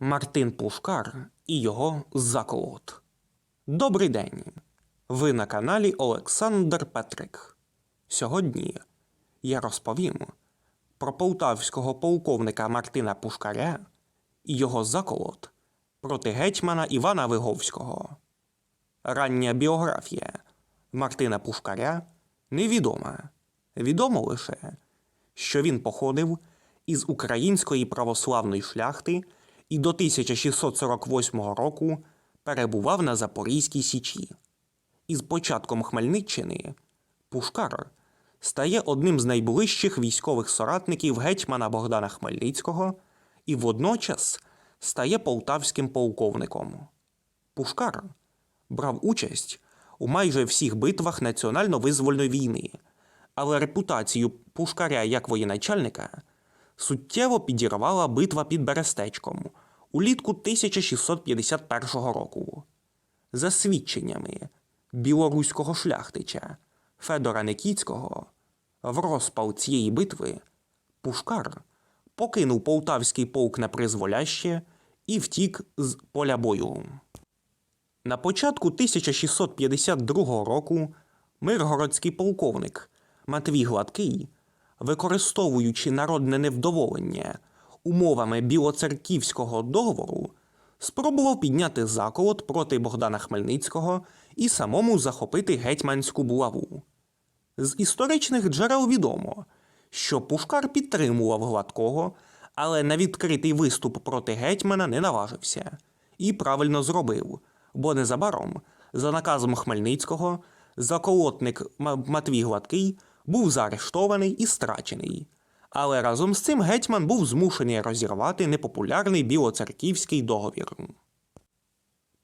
Мартин Пушкар і його заколот. Добрий день. Ви на каналі Олександр Петрик. Сьогодні я розповім про полтавського полковника Мартина Пушкаря і його заколот проти гетьмана Івана Виговського. Рання біографія Мартина Пушкаря невідома. Відомо лише, що він походив із української православної шляхти і до 1648 року перебував на Запорізькій Січі. Із початком Хмельниччини Пушкар стає одним з найближчих військових соратників гетьмана Богдана Хмельницького і водночас стає полтавським полковником. Пушкар брав участь у майже всіх битвах національно-визвольної війни, але репутацію Пушкаря як воєначальника суттєво підірвала битва під Берестечком улітку 1651 року. За свідченнями білоруського шляхтича Федора Никіцького, в розпал цієї битви Пушкар покинув полтавський полк на призволяще і втік з поля бою. На початку 1652 року миргородський полковник Матвій Гладкий, використовуючи народне невдоволення умовами білоцерківського договору, спробував підняти заколот проти Богдана Хмельницького і самому захопити гетьманську булаву. З історичних джерел відомо, що Пушкар підтримував Гладкого, але на відкритий виступ проти гетьмана не наважився і правильно зробив, бо незабаром, за наказом Хмельницького, заколотник Матвій Гладкий був заарештований і страчений. Але разом з цим гетьман був змушений розірвати непопулярний білоцерківський договір.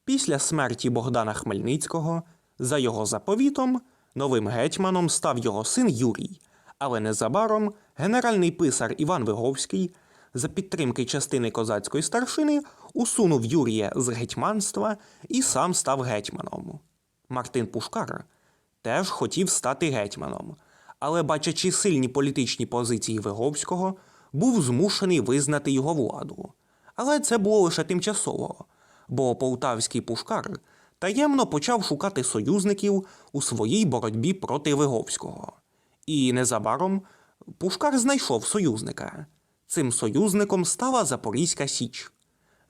Після смерті Богдана Хмельницького, за його заповітом, новим гетьманом став його син Юрій, але незабаром генеральний писар Іван Виговський за підтримки частини козацької старшини усунув Юрія з гетьманства і сам став гетьманом. Мартин Пушкар теж хотів стати гетьманом, але, бачачи сильні політичні позиції Виговського, був змушений визнати його владу. Але це було лише тимчасово, бо полтавський пушкар таємно почав шукати союзників у своїй боротьбі проти Виговського. І незабаром Пушкар знайшов союзника. Цим союзником стала Запорізька Січ,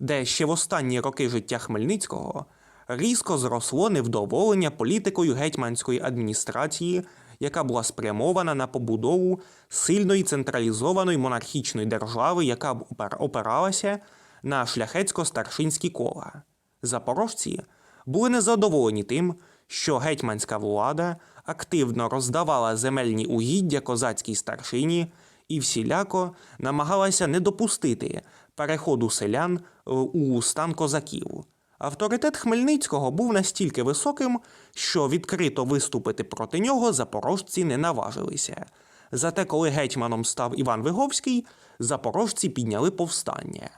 де ще в останні роки життя Хмельницького різко зросло невдоволення політикою гетьманської адміністрації, яка була спрямована на побудову сильної централізованої монархічної держави, яка б опиралася на шляхетсько-старшинські кола. Запорожці були незадоволені тим, що гетьманська влада активно роздавала земельні угіддя козацькій старшині і всіляко намагалася не допустити переходу селян е, у стан козаків. Авторитет Хмельницького був настільки високим, що відкрито виступити проти нього запорожці не наважилися. Зате, коли гетьманом став Іван Виговський, запорожці підняли повстання.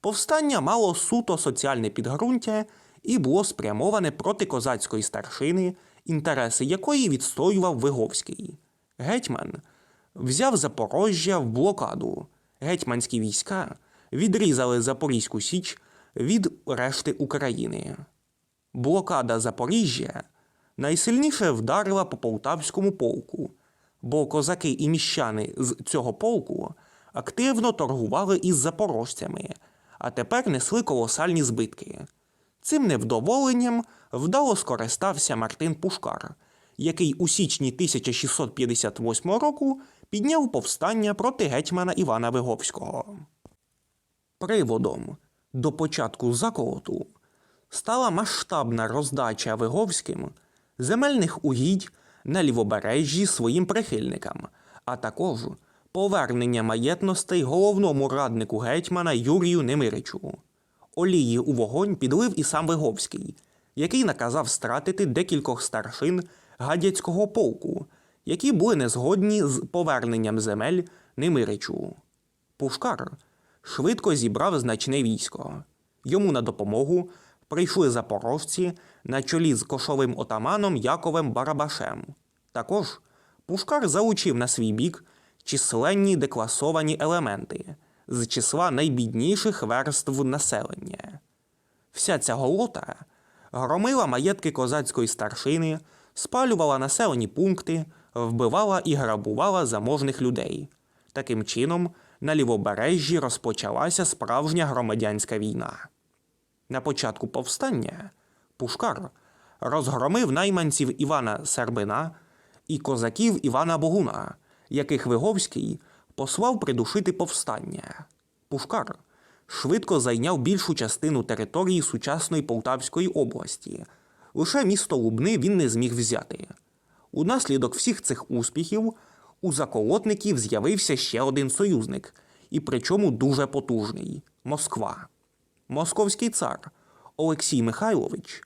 Повстання мало суто соціальне підґрунтя і було спрямоване проти козацької старшини, інтереси якої відстоював Виговський. Гетьман взяв Запорожжя в блокаду. Гетьманські війська відрізали Запорізьку Січ від решти України. Блокада Запоріжжя найсильніше вдарила по полтавському полку, бо козаки і міщани з цього полку активно торгували із запорожцями, а тепер несли колосальні збитки. Цим невдоволенням вдало скористався Мартин Пушкар, який у січні 1658 року підняв повстання проти гетьмана Івана Виговського. Приводом до початку заколоту стала масштабна роздача Виговським земельних угідь на лівобережжі своїм прихильникам, а також повернення маєтностей головному раднику гетьмана Юрію Немиричу. Олії у вогонь підлив і сам Виговський, який наказав стратити декількох старшин гадяцького полку, які були незгодні з поверненням земель Немиричу. Пушкар швидко зібрав значне військо. Йому на допомогу прийшли запорожці на чолі з кошовим отаманом Яковем Барабашем. Також Пушкар залучив на свій бік численні декласовані елементи, з числа найбідніших верств населення. Вся ця голота громила маєтки козацької старшини, спалювала населені пункти, вбивала і грабувала заможних людей. Таким чином, на лівобережжі розпочалася справжня громадянська війна. На початку повстання Пушкар розгромив найманців Івана Сербина і козаків Івана Богуна, яких Виговський послав придушити повстання. Пушкар швидко зайняв більшу частину території сучасної Полтавської області. Лише місто Лубни він не зміг взяти. Унаслідок всіх цих успіхів у заколотників з'явився ще один союзник, і причому дуже потужний Москва. Московський цар Олексій Михайлович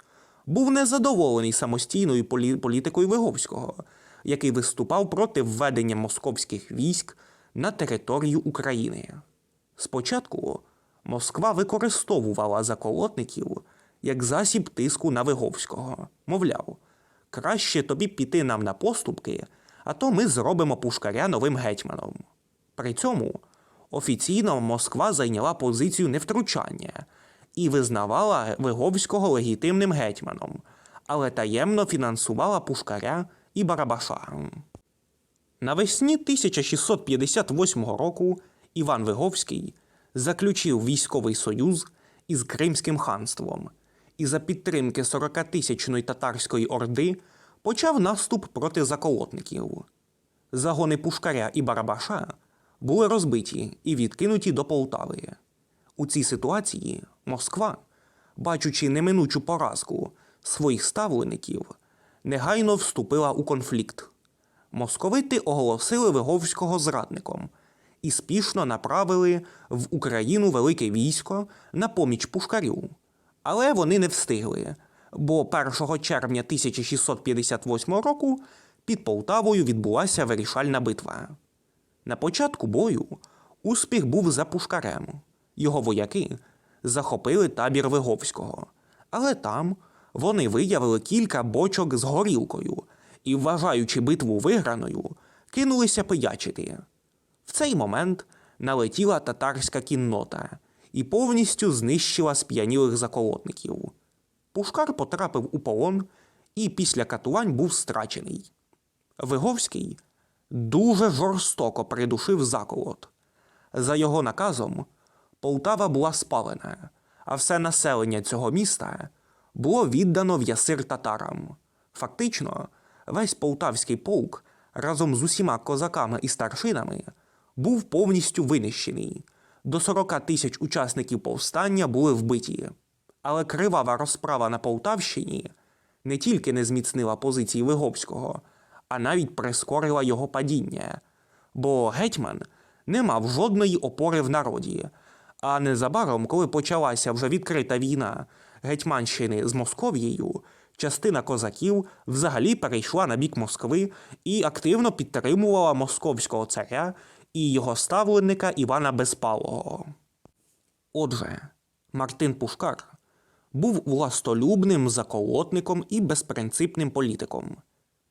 був незадоволений самостійною політикою Виговського, який виступав проти введення московських військ на територію України. Спочатку Москва використовувала заколотників як засіб тиску на Виговського. Мовляв, краще тобі піти нам на поступки, а то ми зробимо пушкаря новим гетьманом. При цьому офіційно Москва зайняла позицію невтручання і визнавала Виговського легітимним гетьманом, але таємно фінансувала пушкаря і Барабаша. Навесні 1658 року Іван Виговський заключив військовий союз із Кримським ханством і за підтримки 40-тисячної татарської орди почав наступ проти заколотників. Загони Пушкаря і Барабаша були розбиті і відкинуті до Полтави. У цій ситуації Москва, бачучи неминучу поразку своїх ставлеників, негайно вступила у конфлікт. Московити оголосили Виговського зрадником і спішно направили в Україну велике військо на поміч Пушкарю. Але вони не встигли, бо 1 червня 1658 року під Полтавою відбулася вирішальна битва. На початку бою успіх був за Пушкарем. Його вояки захопили табір Виговського, але там вони виявили кілька бочок з горілкою і, вважаючи битву виграною, кинулися пиячити. В цей момент налетіла татарська кіннота і повністю знищила сп'янілих заколотників. Пушкар потрапив у полон і після катувань був страчений. Виговський дуже жорстоко придушив заколот. За його наказом Полтава була спалена, а все населення цього міста було віддано в ясир татарам. Фактично, весь полтавський полк разом з усіма козаками і старшинами був повністю винищений. До 40 тисяч учасників повстання були вбиті. Але кривава розправа на Полтавщині не тільки не зміцнила позиції Виговського, а навіть прискорила його падіння. Бо гетьман не мав жодної опори в народі. А незабаром, коли почалася вже відкрита війна Гетьманщини з Московією, частина козаків взагалі перейшла на бік Москви і активно підтримувала московського царя і його ставленика Івана Безпалого. Отже, Мартин Пушкар був властолюбним заколотником і безпринципним політиком.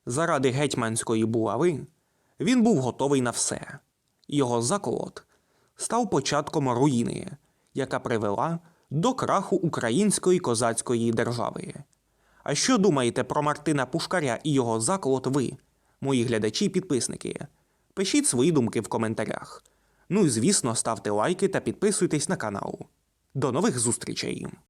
Заради гетьманської булави він був готовий на все. Його заколот став початком руїни, яка привела до краху української козацької держави. А що думаєте про Мартина Пушкаря і його заколот ви, мої глядачі і підписники? Пишіть свої думки в коментарях. Ну і звісно, ставте лайки та підписуйтесь на канал. До нових зустрічей!